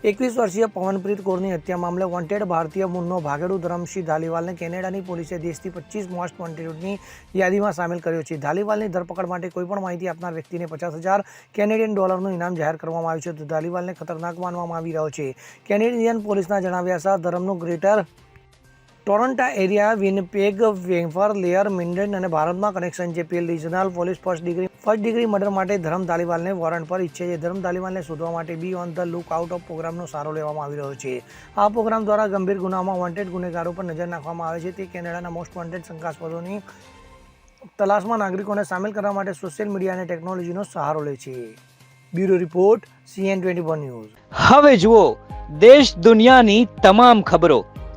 એકવીસ વર્ષીય પવનપ્રીત કૌરની હત્યા મામલે વોન્ટેડ ભારતીય મૂળનો ભાગેડુ ધરમસિંહ ધાલીવાલને કેનેડાની પોલીસે દેશથી પચીસ મોસ્ટ વોન્ટેડની યાદીમાં સામેલ કર્યો છે. ધાલીવાલની ધરપકડ માટે કોઈપણ માહિતી આપનાર વ્યક્તિને પચાસ હજાર કેનેડિયન ડોલરનું ઇનામ જાહેર કરવામાં આવ્યું છે. તો ધાલીવાલને ખતરનાક માનવામાં આવી રહ્યો છે. કેનેડિયન પોલીસના જણાવ્યા અનુસાર ધરમનું ગ્રેટર ટોરન્ટા એરિયા, વિનપેગ, વેફર, લેયર, મિન્ડન અને ભારતમાં કનેક્શન છે. Peel regional police first degree first degree murder માટે ધરમ તાલીવાલને વોરંટ પર ઈચ્છે છે. ધરમ તાલીવાલને શોધવા માટે be on the look out of પ્રોગ્રામનો સારો લેવામાં આવી રહ્યો છે. આ પ્રોગ્રામ દ્વારા ગંભીર ગુનામાં વોન્ટેડ ગુનેગારો પર નજર નાખવામાં આવે છે. તે કેનેડાના મોસ્ટ વોન્ટેડ શંકાસ્પદોની તલાશમાં નાગરિકોને સામેલ કરવા માટે સોશિયલ મીડિયા અને ટેકનોલોજીનો સહારો લે છે. Bureau report, CN twenty one news. હવે જુઓ, દેશ દુનિયાની તમામ ખબરો.